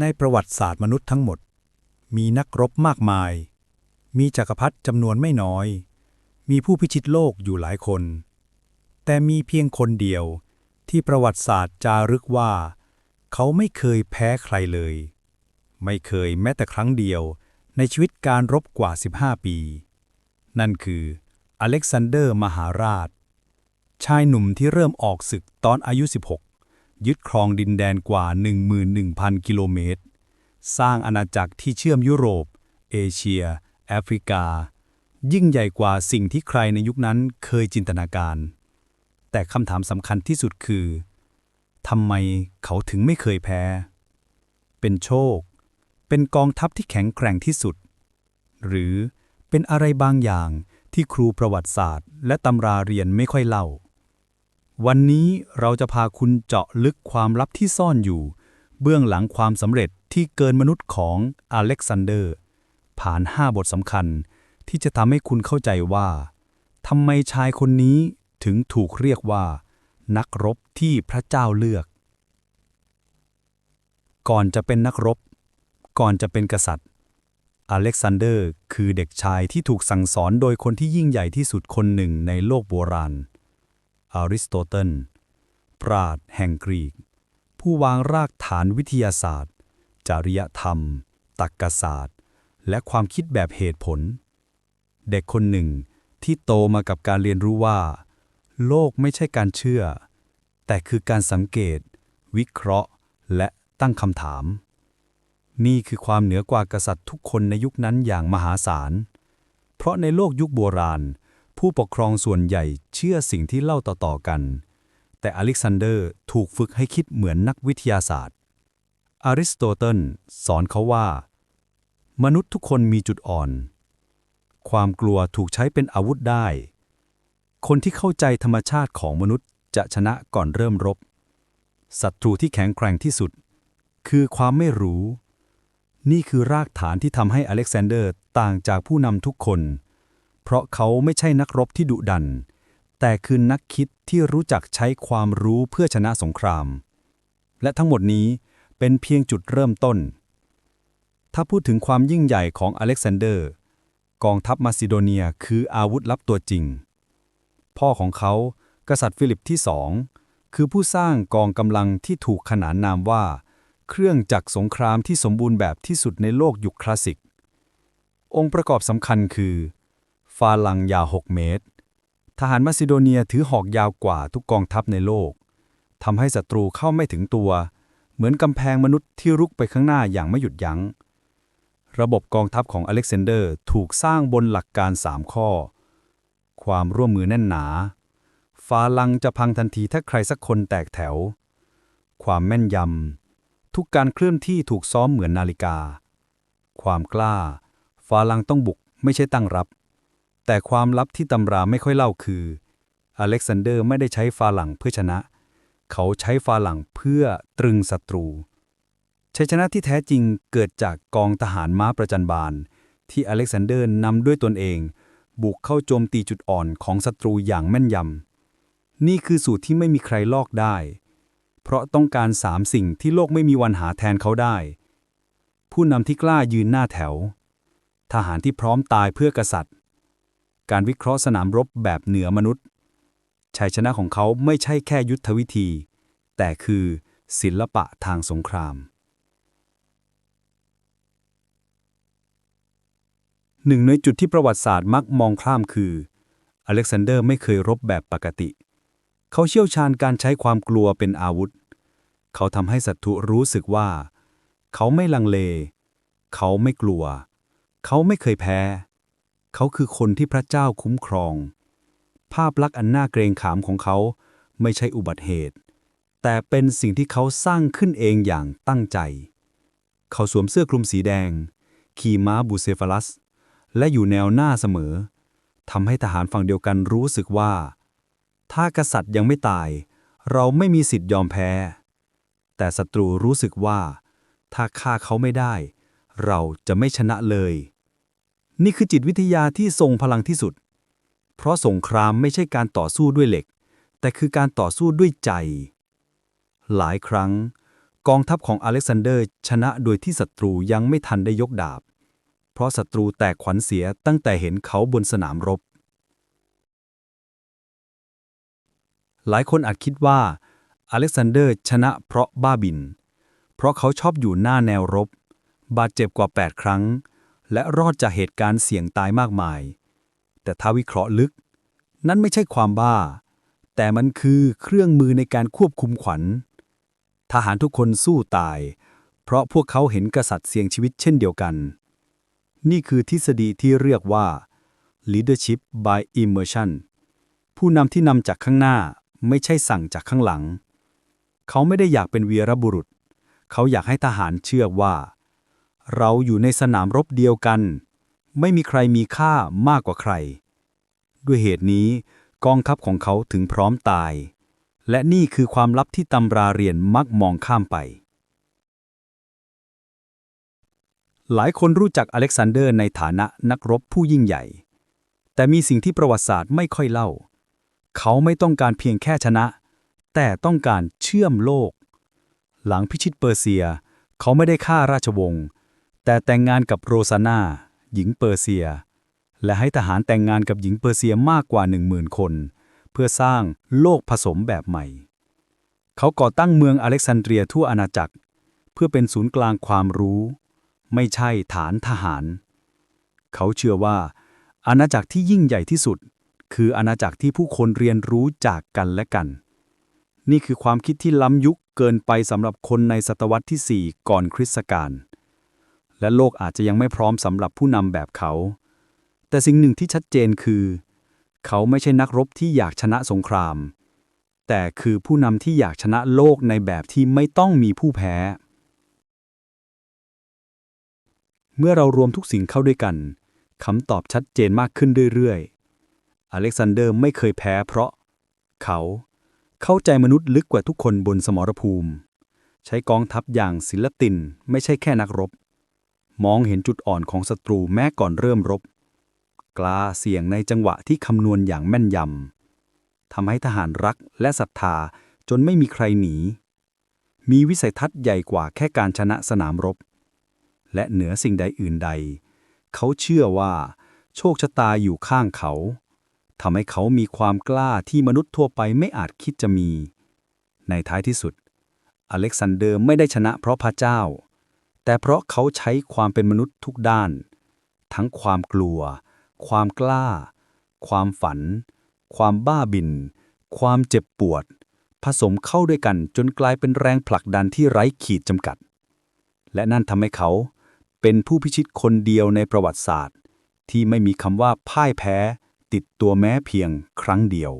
ในประวัติศาสตร์มนุษย์ทั้งหมด มีนักรบมากมาย มีจักรพรรดิจำนวนไม่น้อย มีผู้พิชิตโลกอยู่หลายคน แต่มีเพียงคนเดียวที่ประวัติศาสตร์จารึกว่า เขาไม่เคยแพ้ใครเลย ไม่เคยแม้แต่ครั้งเดียวในชีวิตการรบกว่า 15 ปี นั่นคืออเล็กซานเดอร์มหาราช ชายหนุ่มที่เริ่มออกศึกตอนอายุ 16 ยึดครองดินแดนกว่า 11,000 กิโลเมตร สร้างอาณาจักรที่เชื่อมยุโรป เอเชีย แอฟริกา ยิ่งใหญ่กว่าสิ่งที่ใครในยุคนั้นเคยจินตนาการ แต่คำถามสำคัญที่สุดคือทำไมเขาถึงไม่เคยแพ้ เป็นโชค เป็นกองทัพที่แข็งแกร่งที่สุด หรือเป็นอะไรบางอย่างที่ครูประวัติศาสตร์ และตำราเรียนไม่ค่อยเล่า วันนี้เราจะพาคุณเจาะลึกความลับที่ซ่อนอยู่ เบื้องหลังความสำเร็จที่เกินมนุษย์ของอเล็กซานเดอร์ ผ่าน 5 บทสำคัญ ที่จะทำให้คุณเข้าใจว่าทำไมชายคนนี้ถึงถูกเรียกว่า นักรบที่พระเจ้าเลือก ก่อนจะเป็นนักรบ ก่อนจะเป็นกษัตริย์ อเล็กซานเดอร์คือเด็กชายที่ถูกสั่งสอนโดยคนที่ยิ่งใหญ่ที่สุดคนหนึ่งในโลกโบราณ อริสโตเติล ปราดแห่งกรีก ผู้วางรากฐานวิทยาศาสตร์ จริยธรรม ตรรกศาสตร์ และความคิดแบบเหตุผล เด็กคนหนึ่งที่โตมากับการเรียนรู้ว่า โลกไม่ใช่การเชื่อ แต่คือการสังเกต วิเคราะห์ และตั้งคำถาม นี่คือความเหนือกว่ากษัตริย์ทุกคนในยุคนั้นอย่างมหาศาล เพราะในโลกยุคโบราณ ผู้ปกครองส่วนใหญ่เชื่อสิ่งที่เล่าต่อๆกัน แต่อเล็กซานเดอร์ถูกฝึกให้คิดเหมือนนักวิทยาศาสตร์ อริสโตเติลสอนเขาว่า มนุษย์ทุกคนมีจุดอ่อน ความกลัวถูกใช้เป็นอาวุธได้ คนที่เข้าใจธรรมชาติของมนุษย์จะชนะก่อนเริ่มรบ ศัตรูที่แข็งแกร่งที่สุด คือความไม่รู้ นี่คือรากฐานที่ทำให้อเล็กซานเดอร์ต่างจากผู้นำทุกคน เพราะเขาไม่ใช่นักรบที่ดุดัน แต่คือนักคิดที่รู้จักใช้ความรู้เพื่อชนะสงคราม และทั้งหมดนี้เป็นเพียงจุดเริ่มต้น ถ้าพูดถึงความยิ่งใหญ่ของอเล็กซานเดอร์ กองทัพมาซิโดเนียคืออาวุธลับตัวจริง พ่อของเขากษัตริย์ฟิลิปที่สองคือผู้สร้างกองกำลังที่ถูกขนานนามว่า เครื่องจักรสงครามที่สมบูรณ์แบบที่สุดในโลกยุคคลาสสิก องค์ประกอบสำคัญคือาลังยาว 6 เมตร ทหารมาซิโดเนียถือหอกยาวกว่าทุกกองทัพในโลกทำให้ศัตรูเข้าไม่ถึงตัว เหมือนกำแพงมนุษย์ที่รุกไปข้างหน้าอย่างไม่หยุดยัง้ง ระบบกองทัพของอเล็กซานเดอร์ถูกสร้างบนหลักการ 3 ข้อ ความร่วมมือแน่นหนาฟาลังจะพังทันทีถ้าใครสักคนแตกแถว ความแม่นยำ ทุกการเคลื่อนที่ถูกซ้อมเหมือนนาฬิกา ความกล้าฟาลังต้องบุกไม่ใช่ตั้งรับ แต่ความลับที่ตำราไม่ค่อยเล่าคือ อเล็กซานเดอร์ไม่ได้ใช้ฟาหลังเพื่อชนะ เขาใช้ฟาหลังเพื่อตรึงศัตรู ชัยชนะที่แท้จริงเกิดจากกองทหารม้าประจันบาน ที่อเล็กซานเดอร์นำด้วยตนเอง บุกเข้าโจมตีจุดอ่อนของศัตรูอย่างแม่นยำ นี่คือสูตรที่ไม่มีใครลอกได้ เพราะต้องการสามสิ่งที่โลกไม่มีวันหาแทนเขาได้ ผู้นำที่กล้ายืนหน้าแถว ทหารที่พร้อมตายเพื่อกษัตริย์ การวิเคราะห์สนามรบแบบเหนือมนุษย์ชัยชนะของเขาไม่ใช่แค่ยุทธวิธี แต่คือศิลปะทางสงคราม หนึ่งในจุดที่ประวัติศาสตร์มักมองข้ามคือ อเล็กซานเดอร์ไม่เคยรบแบบปกติ เขาเชี่ยวชาญการใช้ความกลัวเป็นอาวุธ เขาทำให้ศัตรูรู้สึกว่า เขาไม่ลังเล เขาไม่กลัว เขาไม่เคยแพ้ เขาคือคนที่พระเจ้าคุ้มครอง ภาพลักษณ์อันน่าเกรงขามของเขาไม่ใช่อุบัติเหตุ แต่เป็นสิ่งที่เขาสร้างขึ้นเองอย่างตั้งใจ เขาสวมเสื้อคลุมสีแดง ขี่ม้าบูเซฟาลัส และอยู่แนวหน้าเสมอทำให้ทหารฝั่งเดียวกันรู้สึกว่า ถ้ากษัตริย์ยังไม่ตาย เราไม่มีสิทธิ์ยอมแพ้ แต่ศัตรูรู้สึกว่า ถ้าฆ่าเขาไม่ได้ เราจะไม่ชนะเลย นี่คือจิตวิทยาที่ทรงพลังที่สุด เพราะสงครามไม่ใช่การต่อสู้ด้วยเหล็ก แต่คือการต่อสู้ด้วยใจ หลายครั้ง กองทัพของอเล็กซานเดอร์ ชนะโดยที่ศัตรูยังไม่ทันได้ยกดาบ เพราะศัตรูแตกขวัญเสียตั้งแต่เห็นเขาบนสนามรบ หลายคนอาจคิดว่า อเล็กซานเดอร์ชนะเพราะบ้าบิน เพราะเขาชอบอยู่หน้าแนวรบ บาดเจ็บกว่า 8 ครั้ง และรอดจากเหตุการณ์เสี่ยงตายมากมาย แต่ถ้าวิเคราะห์ลึก นั่นไม่ใช่ความบ้า แต่มันคือเครื่องมือในการควบคุมขวัญ ทหารทุกคนสู้ตาย เพราะพวกเขาเห็นกษัตริย์เสี่ยงชีวิตเช่นเดียวกัน นี่คือทฤษฎีที่เรียกว่า leadership by immersion ผู้นำที่นำจากข้างหน้าไม่ใช่สั่งจากข้างหลัง เขาไม่ได้อยากเป็นวีรบุรุษ เขาอยากให้ทหารเชื่อว่า เราอยู่ในสนามรบเดียวกัน ไม่มีใครมีค่ามากกว่าใคร ด้วยเหตุนี้กองทัพของเขาถึงพร้อมตาย และนี่คือความลับที่ตำราเรียนมักมองข้ามไป หลายคนรู้จักอเล็กซานเดอร์ในฐานะนักรบผู้ยิ่งใหญ่ แต่มีสิ่งที่ประวัติศาสตร์ไม่ค่อยเล่า เขาไม่ต้องการเพียงแค่ชนะ แต่ต้องการเชื่อมโลก หลังพิชิตเปอร์เซีย เขาไม่ได้ฆ่าราชวงศ์ แต่แต่งงานกับโรซาน่าหญิงเปอร์เซีย และให้ทหารแต่งงานกับหญิงเปอร์เซียมากกว่า1 0,000 คน เพื่อสร้างโลกผสมแบบใหม่ เขาก่อตั้งเมืองอเล็กซานเดรียทั่วอาณาจักร เพื่อเป็นศูนย์กลางความรู้ ไม่ใช่ฐานทหาร เขาเชื่อว่า อาณาจักรที่ยิ่งใหญ่ที่สุด คืออาณาจักรที่ผู้คนเรียนรู้จากกันและกัน นี่คือความคิดที่ล้ำยุคเกินไปสำหรับคนในศตวรรษที่ 4 ก่อนคริสตกาล และโลกอาจจะยังไม่พร้อมสำหรับผู้นำแบบเขา แต่สิ่งหนึ่งที่ชัดเจนคือ เขาไม่ใช่นักรบที่อยากชนะสงคราม แต่คือผู้นำที่อยากชนะโลกในแบบที่ไม่ต้องมีผู้แพ้ เมื่อเรารวมทุกสิ่งเข้าด้วยกันคำตอบชัดเจนมากขึ้นเรื่อยๆ อเล็กซานเดอร์ไม่เคยแพ้เพราะ เขาเข้าใจมนุษย์ลึกกว่าทุกคนบนสมรภูมิ ใช้กองทัพอย่างศิลตินไม่ใช่แค่นักรบ มองเห็นจุดอ่อนของศัตรูแม้ก่อนเริ่มรบ กล้าเสี่ยงในจังหวะที่คำนวณอย่างแม่นยำทำให้ทหารรักและศรัทธาจนไม่มีใครหนี มีวิสัยทัศน์ใหญ่กว่าแค่การชนะสนามรบ และเหนือสิ่งใดอื่นใด เขาเชื่อว่า โชคชะตาอยู่ข้างเขาทำให้เขามีความกล้าที่มนุษย์ทั่วไปไม่อาจคิดจะมี ในท้ายที่สุด อเล็กซานเดอร์ไม่ได้ชนะเพราะพระเจ้า แต่เพราะเขาใช้ความเป็นมนุษย์ทุกด้าน ทั้งความกลัว ความกล้า ความฝัน ความบ้าบิน ความเจ็บปวด ผสมเข้าด้วยกันจนกลายเป็นแรงผลักดันที่ไร้ขีดจำกัด และนั่นทำให้เขาเป็นผู้พิชิตคนเดียวในประวัติศาสตร์ ที่ไม่มีคำว่าพ่ายแพ้ ติดตัวแม้เพียงครั้งเดียว